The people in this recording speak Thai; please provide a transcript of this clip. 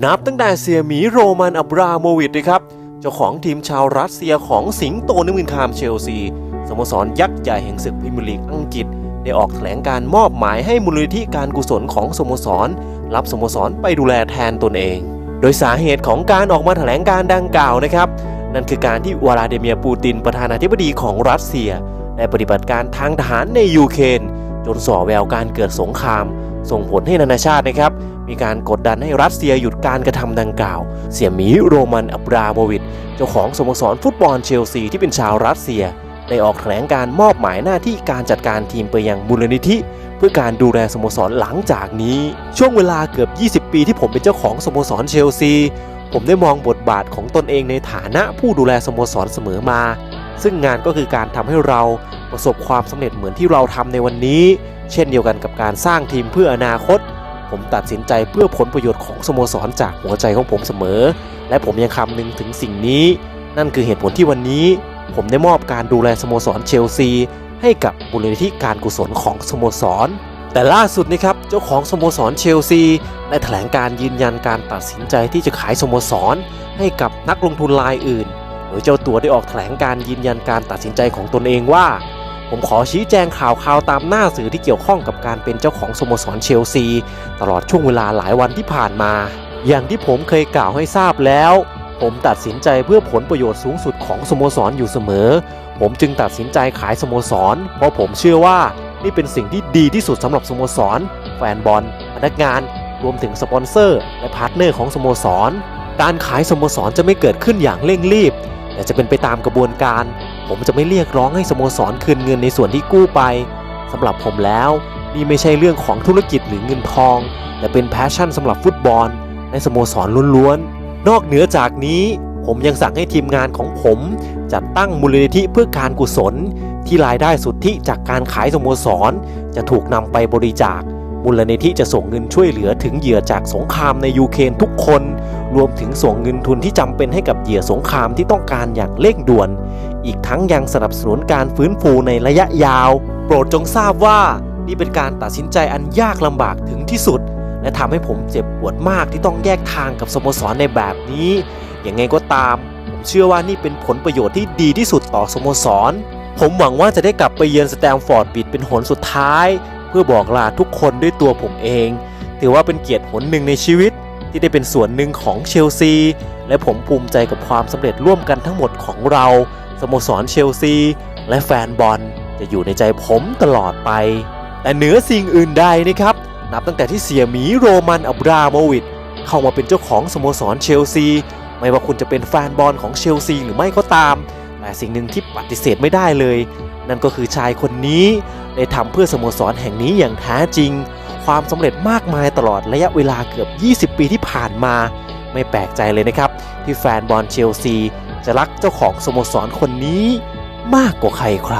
นับตั้งแต่เสียหมีโรมันอับราโมวิชนะครับ เจ้าของทีมชาวรัสเซียของสิงโตนิมินคามเชลซี สโมสรยักษ์ใหญ่แห่งศึกพรีเมียร์ลีกอังกฤษ ได้ออกแถลงการมอบหมายให้มูลนิธิการกุศลของสโมสร รับสโมสรไปดูแลแทนตนเอง โดยสาเหตุของการออกมาแถลงการดังกล่าวนะครับ นั่นคือการที่วลาดิเมียร์ปูตินประธานาธิบดีของรัสเซียได้ปฏิบัติการทางทหารในยูเครนจนส่อแววการเกิดสงคราม ส่งผลให้นานาชาตินะครับ มีการกดดันให้รัสเซียหยุดการกระทำดังกล่าว เสี่ยหมีโรมันอับราโมวิชเจ้าของสโมสรฟุตบอลเชลซีที่เป็นชาวรัสเซีย ได้ออกแถลงการมอบหมายหน้าที่การจัดการทีมไปยังมูลนิธิ เพื่อการดูแลสโมสรหลังจากนี้ ช่วงเวลาเกือบ 20 ปีที่ผมเป็นเจ้าของสโมสรเชลซีผมได้มองบทบาทของตนเองในฐานะผู้ดูแลสโมสรเสมอมา ซึ่งงานก็คือการทำให้เราประสบความสำเร็จเหมือนที่เราทำในวันนี้ เช่นเดียวกันกับการสร้างทีมเพื่ออนาคต ผมตัดสินใจเพื่อผลประโยชน์ของสโมสรจากหัวใจของผมเสมอ และผมยังคำนึงถึงสิ่งนี้ นั่นคือเหตุผลที่วันนี้ ผมได้มอบการดูแลสโมสรเชลซี ให้กับมูลนิธิการกุศลของสโมสร แต่ล่าสุดนะครับเจ้าของสโมสรเชลซีได้แถลงการยืนยันการตัดสินใจที่จะขายสโมสร ให้กับนักลงทุนรายอื่น โดยเจ้าตัวได้ออกแถลงการยืนยันการตัดสินใจของตนเองว่า ผมขอชี้แจงข่าวข่าวตามหน้าสื่อที่เกี่ยวข้องกับการเป็นเจ้าของสโมสรเชลซี ตลอดช่วงเวลาหลายวันที่ผ่านมา อย่างที่ผมเคยกล่าวให้ทราบแล้ว ผมตัดสินใจเพื่อผลประโยชน์สูงสุดของสโมสรอยู่เสมอ ผมจึงตัดสินใจขายสโมสร เพราะผมเชื่อว่านี่เป็นสิ่งที่ดีที่สุดสำหรับสโมสร แฟนบอลพนักงาน รวมถึงสปอนเซอร์ และพาร์ทเนอร์ของสโมสร การขายสโมสรจะไม่เกิดขึ้นอย่างเร่งรีบ แต่จะเป็นไปตามกระบวนการ ผมจะไม่เรียกร้องให้สโมสรคืนเงินในส่วนที่กู้ไปสำหรับผมแล้วนี่ไม่ใช่เรื่องของธุรกิจหรือเงินทอง แต่เป็นแพชชั่นสำหรับฟุตบอลในสโมสรล้วนๆ นอกเหนือจากนี้ผมยังสั่งให้ทีมงานของผม จัดตั้งมูลนิธิเพื่อการกุศล ที่รายได้สุทธิจากการขายสโมสร จะถูกนำไปบริจาค มูลนิธิจะส่งเงินช่วยเหลือถึงเหยื่อจากสงครามในยูเครนทุกคน รวมถึงส่งเงินทุนที่จำเป็นให้กับเหยื่อสงครามที่ต้องการอย่างเร่งด่วน อีกทั้งยังสนับสนุนการฟื้นฟูในระยะยาว โปรดจงทราบว่านี่เป็นการตัดสินใจอันยากลำบากถึงที่สุด และทำให้ผมเจ็บปวดมากที่ต้องแยกทางกับสโมสรในแบบนี้อย่างไงก็ตาม ผมเชื่อว่านี่เป็นผลประโยชน์ที่ดีที่สุดต่อสโมสรผมหวังว่าจะได้กลับไปเยือนสแตมฟอร์ดบิดเป็นหนสุดท้าย เพื่อบอกลาทุกคนด้วยตัวผมเอง ถือว่าเป็นเกียรติหนหนึ่งในชีวิตที่ได้เป็นส่วนหนึ่งของเชลซี และผมภูมิใจกับความสำเร็จร่วมกันทั้งหมดของเราสโมสรเชลซี และแฟนบอลจะอยู่ในใจผมตลอดไป แต่เหนือสิ่งอื่นใดนะครับ นับตั้งแต่ที่เสียหมีโรมันอับราโมวิชเข้ามาเป็นเจ้าของสโมสรเชลซี ไม่ว่าคุณจะเป็นแฟนบอลของเชลซีหรือไม่ก็ตาม แต่สิ่งหนึ่งที่ปฏิเสธไม่ได้เลย นั่นก็คือชายคนนี้ ได้ทำเพื่อสโมสรแห่งนี้อย่างแท้จริง ความสำเร็จมากมายตลอดระยะเวลาเกือบ 20 ปีที่ผ่านมา ไม่แปลกใจเลยนะครับ ที่แฟนบอลเชลซี จะรักเจ้าของสโมสรคนนี้มากกว่าใครใคร